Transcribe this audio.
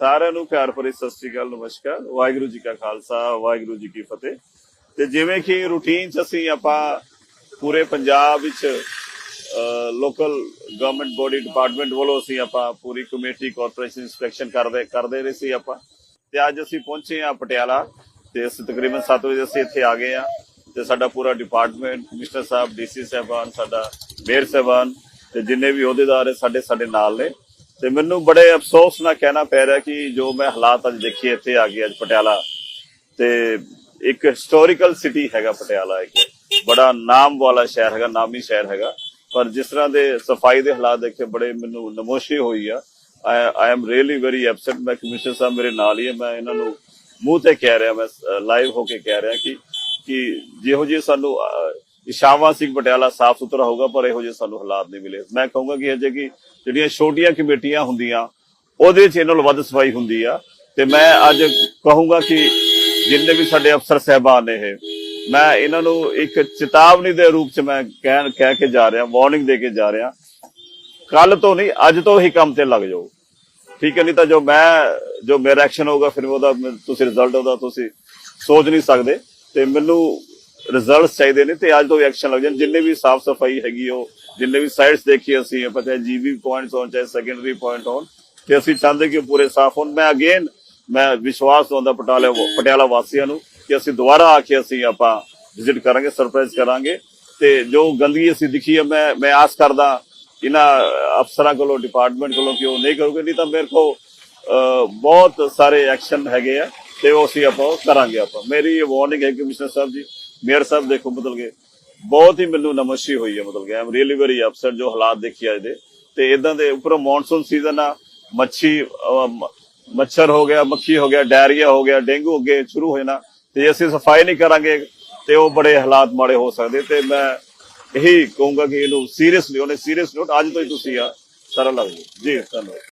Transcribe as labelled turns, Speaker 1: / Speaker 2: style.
Speaker 1: ਸਾਰਿਆਂ ਨੂੰ ਪਿਆਰ ਭਰੀ ਸਤਿ ਸ੍ਰੀ ਅਕਾਲ, ਨਮਸਕਾਰ। ਵਾਹਿਗੁਰੂ ਜੀ ਕਾ ਖਾਲਸਾ, ਵਾਹਿਗੁਰੂ ਜੀ ਕੀ ਫਤਿਹ। ਤੇ ਜਿਵੇਂ ਕਿ ਰੂਟੀਨ ਚ ਅਸੀਂ ਆਪਾਂ ਪੂਰੇ ਪੰਜਾਬ ਵਿੱਚ ਲੋਕਲ ਗਵਰਨਮੈਂਟ ਬੋਡੀ ਡਿਪਾਰਟਮੈਂਟ ਵੱਲੋਂ ਅਸੀਂ ਆਪਾਂ ਪੂਰੀ ਕਮੇਟੀ ਕਾਰਪੋਰੇਸ਼ਨ ਇਨਸਪੈਕਸ਼ਨ ਕਰਦੇ ਕਰਦੇ ਰਹੇ ਸੀ ਆਪਾਂ। ਤੇ ਅੱਜ ਅਸੀਂ ਪਹੁੰਚੇ ਆ ਪਟਿਆਲਾ। ਤੇ ਅਸੀਂ ਤਕਰੀਬਨ 7 ਵਜੇ ਅਸੀਂ ਇੱਥੇ ਆ ਗਏ ਆ ਤੇ ਸਾਡਾ ਪੂਰਾ ਡਿਪਾਰਟਮੈਂਟ ਕਮਿਸ਼ਨਰ ਸਾਹਿਬ ਡੀਸੀ ਸਾਹਿਬਾਨ, ਸਾਡਾ ਮੇਅਰ ਸਾਹਿਬਾਨ ਤੇ ਜਿੰਨੇ ਵੀ ਅਹੁਦੇਦਾਰ ਹੈ, ਸਾਡੇ ਸਾਡੇ ਨਾਲ ਨੇ। ਤੇ ਮੈਨੂੰ ਬੜੇ ਅਫਸੋਸ ਨਾਲ ਕਹਿਣਾ ਪੈ ਰਿਹਾ ਕਿ ਜੋ ਮੈਂ ਹਾਲਾਤ ਅੱਜ ਦੇਖੇ ਇੱਥੇ ਆ ਗਏ ਅੱਜ ਪਟਿਆਲਾ। ਤੇ ਇੱਕ ਹਿਸਟੋਰੀਕਲ ਸਿਟੀ ਹੈਗਾ ਪਟਿਆਲਾ ਇੱਕ। ਬੜਾ ਨਾਮ ਵਾਲਾ ਸ਼ਹਿਰ ਹੈਗਾ, ਨਾਮੀ ਸ਼ਹਿਰ ਹੈਗਾ। ਪਰ ਜਿਸ ਤਰ੍ਹਾਂ ਦੇ ਸਫ਼ਾਈ ਦੇ ਹਾਲਾਤ ਦੇਖੇ, ਬੜੇ ਮੈਨੂੰ ਨਮੋਸ਼ੀ ਹੋਈ ਆ। I am really very upset ਮੈਂ ਕਮਿਸ਼ਨਰ ਸਾਹਿਬ ਮੇਰੇ ਨਾਲ ਹੀ ਹੈ ਮੈਂ ਇਹਨਾਂ ਨੂੰ ਮੂੰਹ ਤੇ ਕਹਿ ਰਿਹਾ, ਮੈਂ ਲਾਈਵ ਹੋ ਕੇ ਕਹਿ ਰਿਹਾ ਕਿ ਕਿ ਜਿਹੋ ਜਿਹੇ ਸਾਨੂੰ ਅਹ, ਸਿੰਘ ਪਟਿਆਲਾ ਸਾਫ਼ ਸੁਥਰਾ ਹੋਊਗਾ ਪਰ ਇਹੋ ਜਿਹੇ ਸਾਨੂੰ ਹਾਲਾਤ ਨਹੀਂ ਮਿਲੇ। ਮੈਂ ਕਹੂੰਗਾ ਕਿ ਅਜੇ ਕਿ ਜਿਹੜੀਆਂ ਛੋਟੀਆਂ ਕਮੇਟੀਆਂ ਹੁੰਦੀਆਂ ਉਹਦੇ ਵਿੱਚ ਇਹਨਾਂ ਨਾਲੋਂ ਵੱਧ ਸਫ਼ਾਈ ਹੁੰਦੀ ਆ। ਤੇ ਮੈਂ ਅੱਜ ਕਹੂੰਗਾ ਕਿ ਜਿੰਨੇ ਵੀ ਸਾਡੇ ਅਫਸਰ ਸਹਿਬਾਨ ਨੇ ਇਹ ਮੈਂ ਇਹਨਾਂ ਨੂੰ ਇੱਕ ਚੇਤਾਵਨੀ ਦੇ ਰੂਪ ਚ ਮੈਂ ਕਹਿਣ ਕਹਿ ਕੇ ਜਾ ਰਿਹਾ ਵਾਰਨਿੰਗ ਦੇ ਕੇ ਜਾ ਰਿਹਾ। ਕੱਲ ਤੋਂ ਨਹੀਂ ਅੱਜ ਤੋਂ ਹੀ ਕੰਮ ਤੇ ਲੱਗ ਜਾਓ। ਠੀਕ ਹੈ ਨਹੀਂ ਤਾਂ ਜੋ ਮੈਂ ਜੋ ਮੇਰਾ ਐਕਸ਼ਨ ਹੋਊਗਾ ਫਿਰ ਉਹਦਾ ਤੁਸੀਂ ਰਿਜ਼ਲਟ ਉਹਦਾ ਤੁਸੀਂ ਸੋਚ ਨਹੀਂ ਸਕਦੇ। ਤੇ ਮੈਨੂੰ ਰਿਜ਼ਲਟਸ ਚਾਹੀਦੇ ਨੇ ਤੇ ਅੱਜ ਤੋਂ ਵੀ ਐਕਸ਼ਨ ਲੱਗ ਜਾਣ। ਜਿੰਨੇ ਵੀ ਸਾਫ਼ ਸਫ਼ਾਈ ਹੈਗੀ ਉਹ, ਜਿੰਨੇ ਵੀ ਸਾਈਟਸ ਦੇਖੀ ਅਸੀਂ ਪਤਾ ਹੈ ਜੀਬੀ ਪੁਆਇੰਟਸ ਹੋਣ, ਚਾਹੇ ਸੈਕੰਡਰੀ ਪੁਆਇੰਟ ਹੋਣ, ਤੇ ਅਸੀਂ ਚਾਹੁੰਦੇ ਕਿ ਪੂਰੇ ਸਾਫ਼ ਹੋਣ। ਮੈਂ ਅਗੇਨ ਮੈਂ ਵਿਸ਼ਵਾਸ ਦਵਾਉਂਦਾ ਪਟਿਆਲਾ ਪਟਿਆਲਾ ਵਾਸੀਆਂ ਨੂੰ ਕਿ ਅਸੀਂ ਦੁਬਾਰਾ ਆ ਕੇ ਅਸੀਂ ਆਪਾਂ ਵਿਜ਼ਿਟ ਕਰਾਂਗੇ ਸਰਪ੍ਰਾਈਜ਼ ਕਰਾਂਗੇ। ਤੇ ਜੋ ਗੰਦਗੀ ਅਸੀਂ ਦਿਖੀ ਹੈ ਮੈਂ ਮੈਂ ਆਸ ਕਰਦਾ ਇਹਨਾਂ ਅਫਸਰਾਂ ਕੋਲੋਂ ਡਿਪਾਰਟਮੈਂਟ ਕੋਲੋਂ ਕਿ ਉਹ ਨਹੀਂ ਕਰੋਗੇ, ਨਹੀਂ ਤਾਂ ਮੇਰੇ ਕੋ ਬਹੁਤ ਸਾਰੇ ਐਕਸ਼ਨ ਹੈਗੇ ਆ ਤੇ ਉਹ ਅਸੀਂ ਆਪਾਂ ਉਹ ਕਰਾਂਗੇ ਆਪਾਂ। ਮੇਰੀ ਇਹ ਵਾਰਨਿੰਗ ਹੈ ਕਮਿਸ਼ਨਰ ਸਾਹਿਬ ਜੀ ਮੇਅਰ ਸਾਹਿਬ ਦੇਖੋ ਮਤਲਬ ਕਿ ਬਹੁਤ ਹੀ ਮੈਨੂੰ ਨਮਸੀ ਹੋਈ ਹੈ ਮਤਲਬ ਕਿ ਆਮ ਰੀਅਲੀ ਵੈਰੀ ਅਪਸੈਟ ਜੋ ਹਾਲਾਤ ਦੇਖੀ ਅੱਜ ਦੇ। ਤੇ ਇਦਾਂ ਦੇ ਉੱਪਰੋਂ ਮੌਨਸੂਨ ਸੀਜ਼ਨ ਆ, ਮੱਛੀ ਮੱਛਰ ਹੋ ਗਿਆ, ਮੱਖੀ ਹੋ ਗਿਆ ਡਾਇਰੀਆ ਹੋ ਗਿਆ, ਡੇਂਗੂ ਹੋ ਗਿਆ ਸ਼ੁਰੂ ਹੋ ਜਾਣਾ ਤੇ ਜੇ ਅਸੀਂ ਸਫ਼ਾਈ ਨਹੀਂ ਕਰਾਂਗੇ ਤੇ ਉਹ ਬੜੇ ਹਾਲਾਤ ਮਾੜੇ ਹੋ ਸਕਦੇ ਤੇ ਮੈਂ ਇਹੀ ਕਹੂੰਗਾ ਕਿ ਇਹਨੂੰ ਸੀਰੀਅਸਲੀ ਉਹਨੇ ਸੀਰੀਅਸ ਨੋਟ ਅੱਜ ਤੋਂ ਹੀ ਤੁਸੀਂ ਆ, ਸਾਰਾ ਲੱਗ ਜੀ, ਧੰਨਵਾਦ।